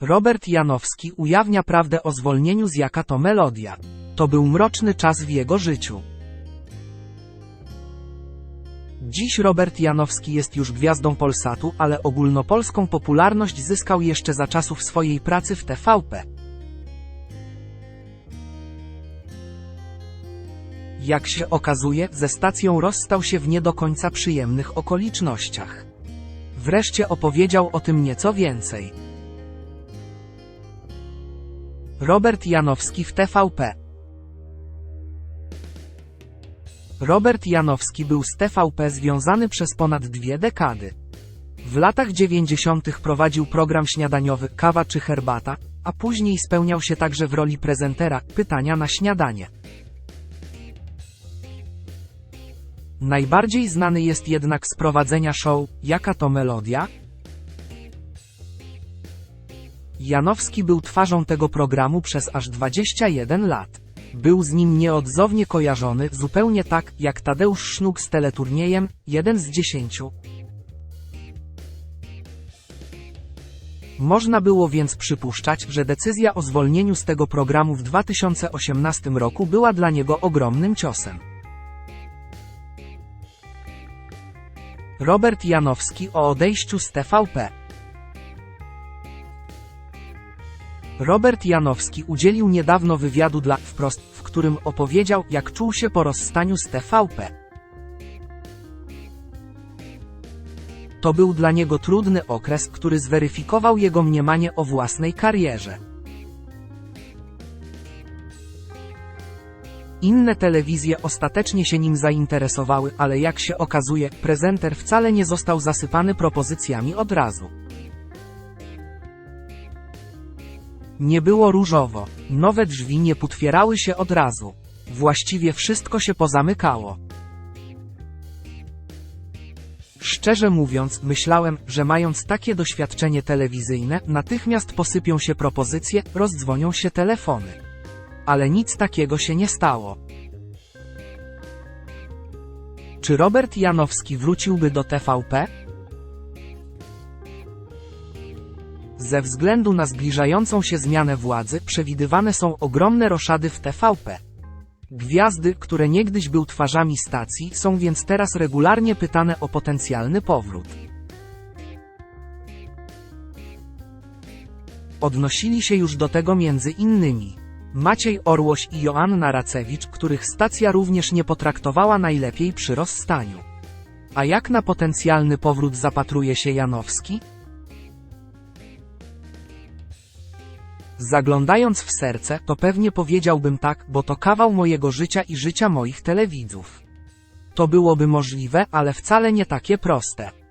Robert Janowski ujawnia prawdę o zwolnieniu z Jaka to Melodia. To był mroczny czas w jego życiu. Dziś Robert Janowski jest już gwiazdą Polsatu, ale ogólnopolską popularność zyskał jeszcze za czasów swojej pracy w TVP. Jak się okazuje, ze stacją rozstał się w nie do końca przyjemnych okolicznościach. Wreszcie opowiedział o tym nieco więcej. Robert Janowski w TVP Robert Janowski był z TVP związany przez ponad dwie dekady. W latach 90. prowadził program śniadaniowy Kawa czy herbata, a później spełniał się także w roli prezentera Pytania na śniadanie. Najbardziej znany jest jednak z prowadzenia show Jaka to melodia? Janowski był twarzą tego programu przez aż 21 lat. Był z nim nieodzownie kojarzony, zupełnie tak, jak Tadeusz Sznuk z teleturniejem, jeden z dziesięciu. Można było więc przypuszczać, że decyzja o zwolnieniu z tego programu w 2018 roku była dla niego ogromnym ciosem. Robert Janowski o odejściu z TVP. Robert Janowski udzielił niedawno wywiadu dla Wprost, w którym opowiedział, jak czuł się po rozstaniu z TVP. To był dla niego trudny okres, który zweryfikował jego mniemanie o własnej karierze. Inne telewizje ostatecznie się nim zainteresowały, ale jak się okazuje, prezenter wcale nie został zasypany propozycjami od razu. Nie było różowo. Nowe drzwi nie potwierały się od razu. Właściwie wszystko się pozamykało. Szczerze mówiąc, myślałem, że mając takie doświadczenie telewizyjne, natychmiast posypią się propozycje, rozdzwonią się telefony. Ale nic takiego się nie stało. Czy Robert Janowski wróciłby do TVP? Ze względu na zbliżającą się zmianę władzy, przewidywane są ogromne roszady w TVP. Gwiazdy, które niegdyś był twarzami stacji, są więc teraz regularnie pytane o potencjalny powrót. Odnosili się już do tego między innymi Maciej Orłoś i Joanna Racewicz, których stacja również nie potraktowała najlepiej przy rozstaniu. A jak na potencjalny powrót zapatruje się Janowski? Zaglądając w serce, to pewnie powiedziałbym tak, bo to kawał mojego życia i życia moich telewidzów. To byłoby możliwe, ale wcale nie takie proste.